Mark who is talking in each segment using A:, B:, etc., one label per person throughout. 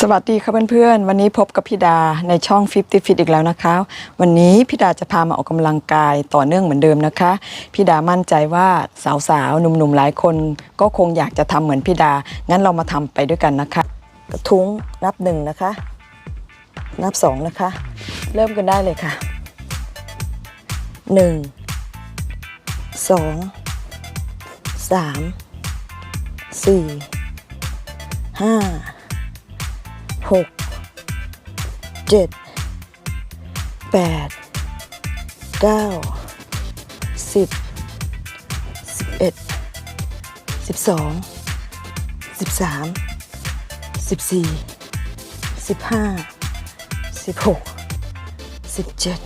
A: สวัสดีค่ะเพื่อนๆ วันนี้พบกับพี่ดาในช่อง 50 Fit อีกแล้วนะคะ วันนี้พี่ดาจะพามาออกกำลังกายต่อเนื่องเหมือนเดิมนะคะพี่ดามั่นใจว่าสาวๆ หนุ่มๆ หลายคนก็คงอยากจะทำเหมือนพี่ดา งั้นเรามาทำไปด้วยกันนะคะ กระทุ้งนับหนึ่งนะคะ นับสองนะคะ เริ่มกันได้เลยค่ะหนึ่งสองสามสี่ห้า หกเจ็ดแปดเก้าสิบสิบเอ็ดสิบสองสิบสามสิบสี่สิบห้าสิบหกสิบเจ็ด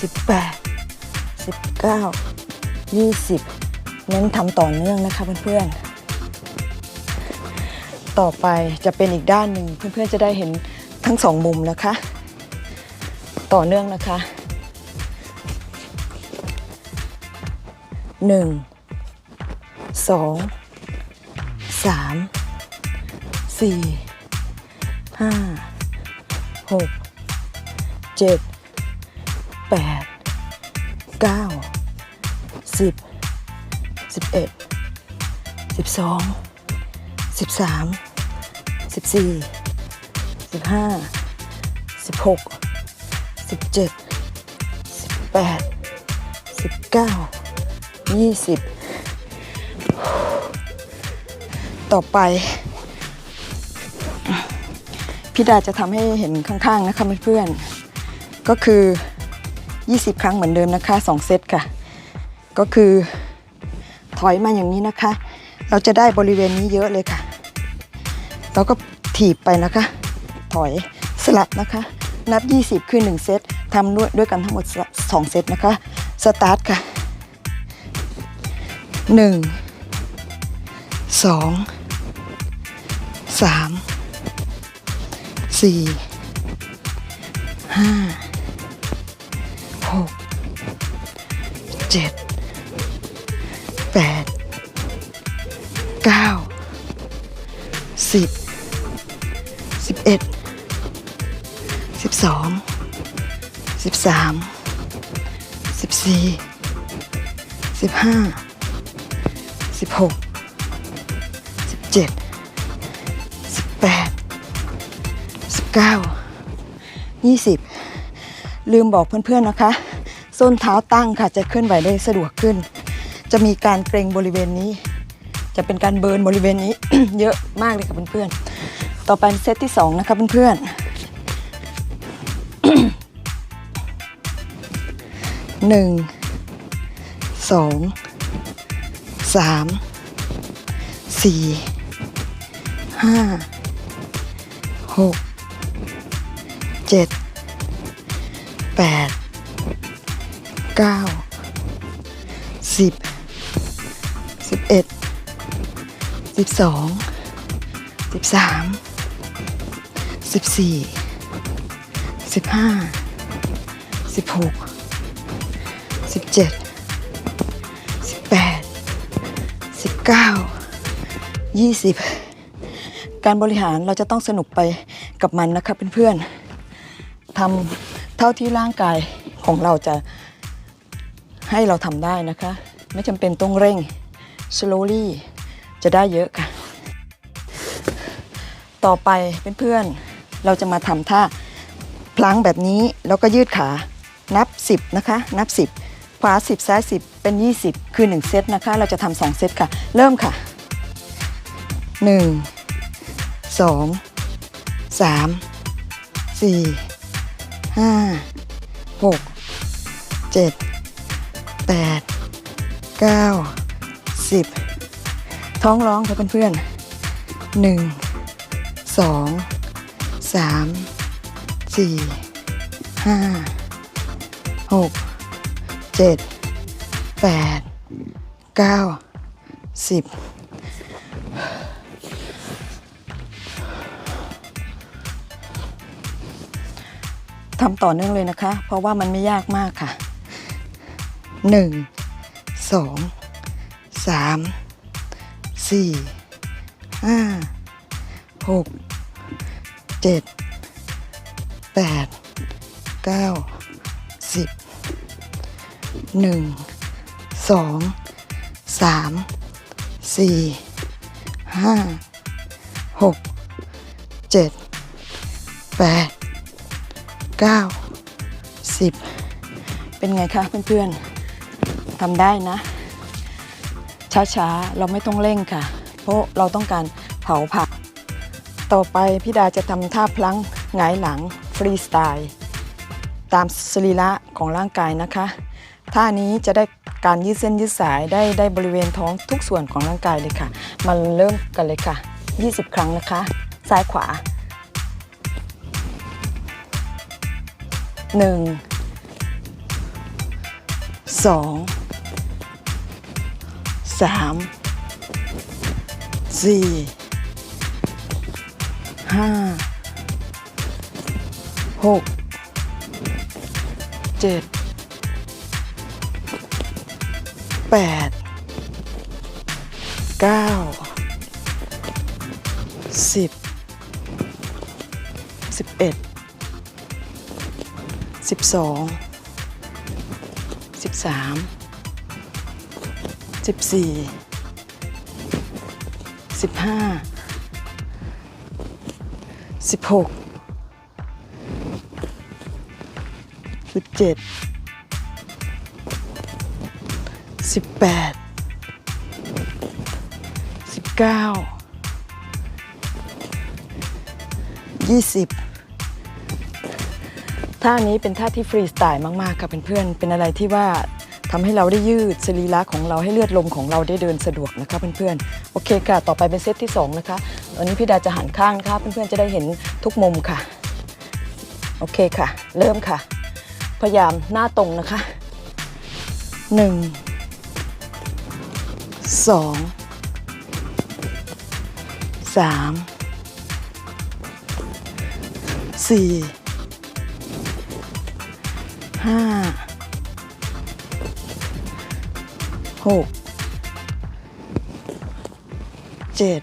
A: สิบแปดสิบเก้ายี่สิบเน้นทำต่อเนื่องนะคะเพื่อนๆ ต่อไปจะเป็นอีกด้านหนึ่งเพื่อนๆจะได้เห็นทั้งสองมุมนะคะ ต่อเนื่องนะคะ 1 2 3 4 5 6 7 8 9 10 11 12 13 สิบสี่สิบห้าสิบหกสิบเจ็ดสิบแปดสิบเก้ายี่สิบต่อไป พี่ดาจะทำให้เห็นข้างๆนะคะเพื่อนๆก็คือ 20 ครั้งเหมือนเดิมนะคะ 2 เซตค่ะ ก็คือถอยมาอย่างนี้นะคะ เราจะได้บริเวณนี้เยอะเลยค่ะ เราก็ถีบไปนะคะ ถอยสลับนะคะ นับ 20 คือ 1 เซตทำด้วยด้วยกันทั้งหมด 2 เซตนะคะ สตาร์ทค่ะ 1 2 3 4 5 6 7 8เก้าสิบ สิบเอ็ดสิบสองสิบสามสิบสี่สิบห้าสิบหกสิบเจ็ดสิบแปดสิบเก้ายี่สิบลืมบอกเพื่อนๆนะคะ ส้นเท้าตั้งค่ะจะเคลื่อนไหวได้สะดวกขึ้น จะมีการเกรงบริเวณนี้ จะเป็นการเบิร์นบริเวณนี้ เยอะมากเลยค่ะเพื่อนๆ ต่อไปเซตที่ 2 นะคะเพื่อนๆหนึ่งสองสามสี่ห้าหกเจ็ดแปดเก้าสิบสิบเอ็ดสิบสองสิบสาม สิบสี่สิบห้าสิบหกสิบเจ็ดสิบแปดสิบเก้ายี่สิบการบริหารเราจะต้องสนุกไปกับมันนะคะเพื่อนๆทำเท่าที่ร่างกายของเราจะให้เราทำได้นะคะ ไม่จำเป็นต้องเร่ง slowly จะได้เยอะค่ะ ต่อไปเพื่อนๆ เราจะมาทำท่าพลังแบบนี้แล้วก็ยืดขานับ 10 นะคะ นับ 10 ขวา 10 ซ้าย 10 เป็น 20 คือ 1 เซตนะคะ เราจะทำ2เซตค่ะ เริ่มค่ะ 1 2 3 4 5 6 7 8 9 10ท้องร้องค่ะเพื่อนๆหนึ่งสอง สามสี่ห้าหกเจ็ดแปดเก้าสิบทำต่อเนื่องเลยนะคะ เพราะว่ามันไม่ยากมากค่ะหนึ่งสองสามสี่ห้าหก เจ็ดแปดเก้าสิบหนึ่งสองสามสี่ห้าหกเจ็ดแปดเก้าสิบเป็นไงคะเพื่อนๆทำได้นะ ช้าๆ เราไม่ต้องเร่งค่ะ เพราะเราต้องการเผาผัก ต่อไปพี่ดาจะทำท่าพลังหงายหลังฟรีสไตล์ตามสรีระของร่างกายนะคะ ท่านี้จะได้การยืดเส้นยืดสายได้ได้บริเวณท้องทุกส่วนของร่างกายเลยค่ะมันเริ่มกันเลยค่ะ 20 ครั้งนะคะ ซ้ายขวา 1 2สามสี่ ห้าหกเจ็ดแปดเก้าสิบสิบเอ็ดสิบสองสิบสามสิบสี่สิบห้า สิบหกสิบเจ็ดสิบแปดสิบเก้ายี่สิบท่านี้เป็นท่าที่ฟรีสไตล์มากๆค่ะเพื่อนๆเป็นอะไรที่ว่าทำให้เราได้ยืดสรีระของเราให้เลือดลมของเราได้เดินสะดวกนะคะเพื่อนๆโอเคค่ะ ต่อไปเป็นเซตที่ 2 นะคะ ตอนนี้พี่ดาจะหันข้างนะคะเพื่อนๆจะได้เห็นทุกมุมค่ะ โอเคค่ะ เริ่มค่ะ พยายามหน้าตรงนะคะ1 2 3 4ห้าหกเจ็ด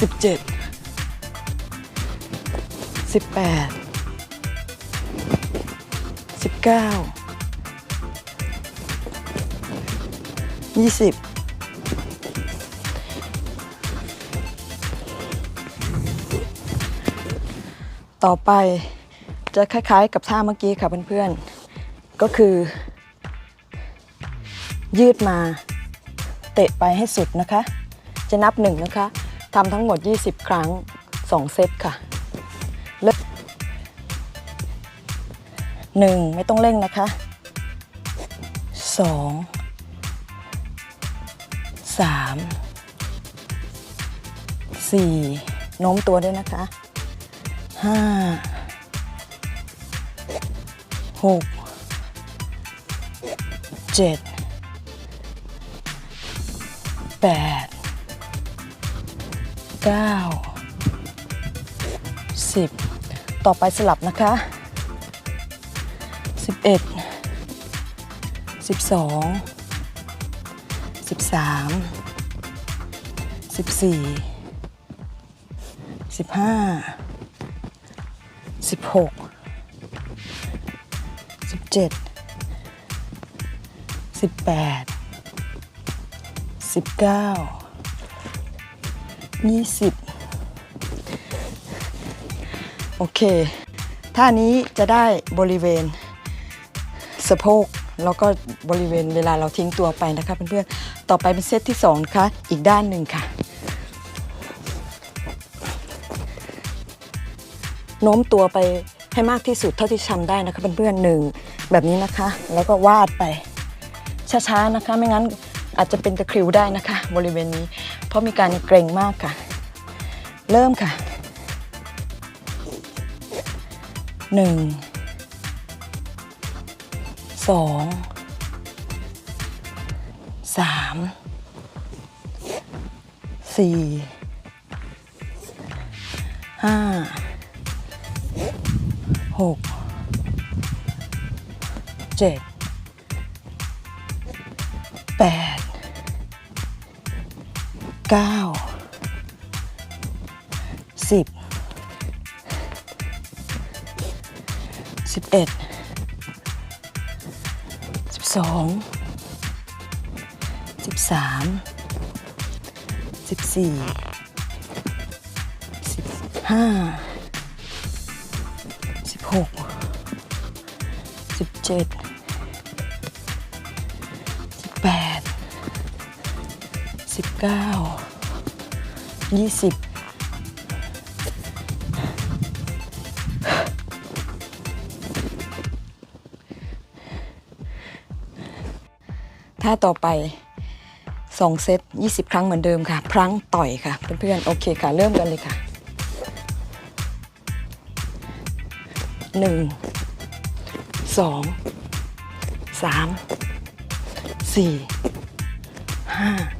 A: สิบเจ็ดสิบแปดสิบเก้ายี่สิบต่อไปจะคล้ายๆกับท่าเมื่อกี้ค่ะเพื่อนๆ ก็คือ ยืดมา เตะไปให้สุดนะคะ จะนับหนึ่งนะคะ ทำทั้งหมด 20 ครั้ง 2 เซตค่ะเริ่มหนึ่งไม่ต้องเร่งนะคะสองสามสี่โน้มตัวด้วยนะคะห้าหก 9 10 ต่อไปสลับนะคะ 11 12 13 14 15 16 17 18 19 ยี่สิบโอเค ท่านี้จะได้บริเวณสะโพกแล้วก็บริเวณเวลาเราทิ้งตัวไปนะคะเพื่อนๆ ต่อไปเป็นเซตที่สองนะคะอีกด้านหนึ่งค่ะ โน้มตัวไปให้มากที่สุดเท่าที่ทำได้นะคะเพื่อนๆหนึ่งแบบนี้นะคะ แล้วก็วาดไปช้าๆนะคะ ไม่งั้น อาจจะเป็นตะคริวได้นะคะ บริเวณนี้ เพราะมีการเกรงมากค่ะ เริ่มค่ะหนึ่งสองสามสี่ห้าหกเจ็ด เก้าสิบสิบเอ็ดสิบสองสิบสามสิบสี่สิบห้าสิบหกสิบเจ็ด เก้ายี่สิบท่าต่อไป 2 เซต 20 ครั้งเหมือนเดิมค่ะ พลั้งต่อยค่ะ เพื่อนๆ โอเคค่ะ เริ่มกันเลยค่ะ 1 2 3 4 5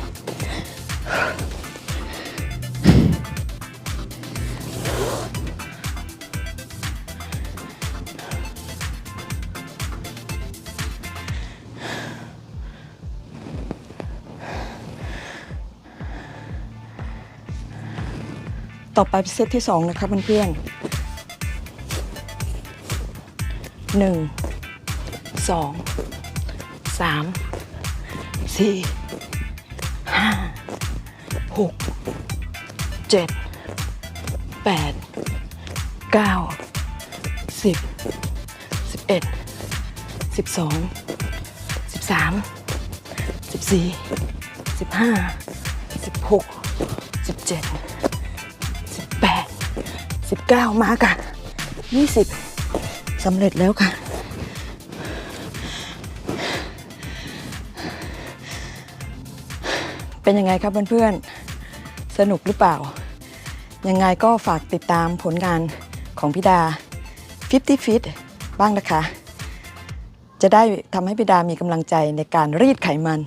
A: ต่อไปเป็นเซตที่สองนะคะเพื่อนๆหนึ่งสองสามสี่ห้าหกเจ็ดแปดเก้าสิบสิบเอ็ดสิบสองสิบสามสิบสี่สิบห้าสิบหกสิบเจ็ด 19 มาค่ะ 20สำเร็จแล้วค่ะ เป็นยังไงครับเพื่อนๆ สนุกหรือเปล่า ยังไงก็ฝากติดตามผลงานของพิดา 50 Fit บ้างนะคะ จะได้ทำให้พิดามีกำลังใจในการรีดไขมัน